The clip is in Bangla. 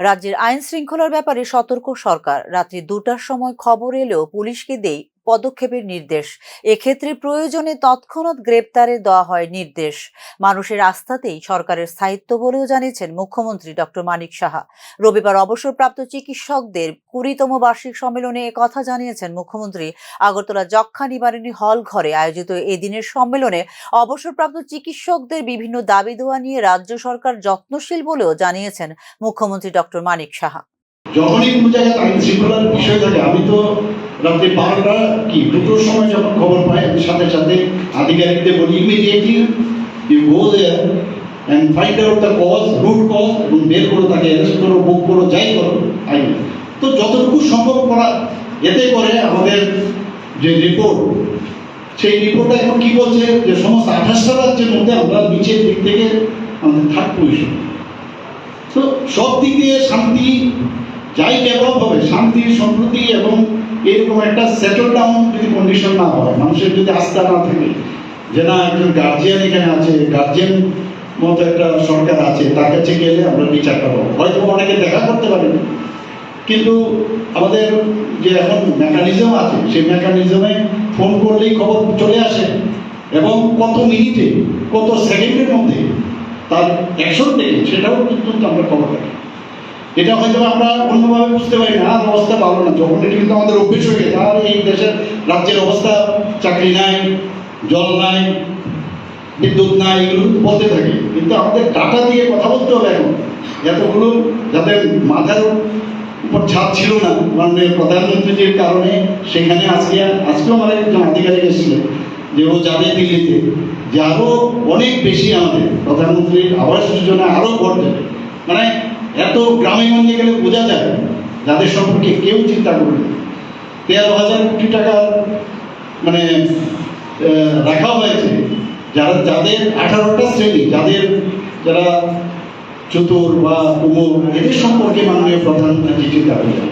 রাজ্যের আইন শৃঙ্খলার ব্যাপারে সতর্ক সরকার। রাত্রি দুটার সময় খবর এলেও পুলিশকে দেই পদক্ষেপের নির্দেশ। এক্ষেত্রে প্রয়োজনে তৎক্ষণাৎ গ্রেপ্তারে দেওয়া হয় নির্দেশ। মানুষের আস্থাতেই সরকারের স্থায়িত্ব বলেও জানিয়েছেন মুখ্যমন্ত্রী ডক্টর মানিক সাহা। রবিবার অবসরপ্রাপ্ত চিকিৎসকদের কুড়িতম বার্ষিক সম্মেলনে কথা জানিয়েছেন মুখ্যমন্ত্রী। আগরতলা যক্ষা নিবারণী হল ঘরে আয়োজিত এদিনের সম্মেলনে অবসরপ্রাপ্ত চিকিৎসকদের বিভিন্ন দাবি দেওয়া নিয়ে রাজ্য সরকার যত্নশীল বলেও জানিয়েছেন মুখ্যমন্ত্রী ডক্টর মানিক সাহা। যখনই কোনো জায়গায় আইন শৃঙ্খলার বিষয় থাকে, আমি তো রাত্রি বারোটা কি দুটোর সময় যখন খবর পাই, আমি সাথে সাথে আধিকারিকদের বলি immediately you go there and find out the cause root cause এবং বের করো, তাকে অ্যারেস্ট করো বুক করো, যাই করো, আইন। তো যতটুকু সম্ভব করা, এতে করে আমাদের যে রিপোর্ট সেই রিপোর্টটা এখন কি বলছে যে সমস্ত আঠাশটা রাজ্যের মধ্যে আমরা নিচের দিক থেকে আমাদের থার্ড পজিশন তো সব দিক দিয়ে শান্তি যাই ডেভেলপ হবে, শান্তি, সম্প্রতি এবং এরকম একটা সেটেল ডাউন যদি কন্ডিশন না হয়, মানুষের যদি আস্থা না থাকে যে না, একজন গার্জিয়ান এখানে আছে গার্জিয়ান মতো একটা সরকার আছে, তার কাছে গেলে আমরা বিচারটা পাবো। হয়তো অনেকে দেখা করতে পারেন। কিন্তু আমাদের যে এখন মেকানিজম আছে, সেই মেকানিজমে ফোন করলেই খবর চলে আসে এবং কত মিনিটে, কত সেকেন্ডের মধ্যে তার অ্যাকশন থেকে সেটাও কিন্তু আমরা খবর রাখি। এটা হয়তো আমরা অন্যভাবে বুঝতে পারি না অবস্থা ভালো না। যখন এটা কিন্তু আমাদের অভ্যেস হয়ে গেছে আর এই দেশের রাজ্যের অবস্থা, চাকরি নাই, জল নাই, বিদ্যুৎ নাই, এগুলো বলতে থাকি। কিন্তু আমাদের ডাটা দিয়ে কথা বলতে হবে এখন। এতগুলো যাদের মাথার উপর ছাদ ছিল না, মাননীয় প্রধানমন্ত্রীজির কারণে সেখানে আজকে, আজকেও আমাদের একজন আধিকারিক এসেছিলেন, যে ও যাবে দিল্লিতে। যে আরও অনেক বেশি আমাদের প্রধানমন্ত্রীর আবাস যোজনা আরও ঘটবে মানে এত গ্রামে গঞ্জে গেলে বোঝা যায় যাদের সম্পর্কে কেউ চিন্তা করবে তেরো হাজার কোটি টাকা মানে রাখা হয়েছে। যারা, যাদের আঠারোটা শ্রেণি, যাদের যারা চতুর বা কুমোর, এদের সম্পর্কে মাননীয় প্রধানমন্ত্রী চিন্তা করেন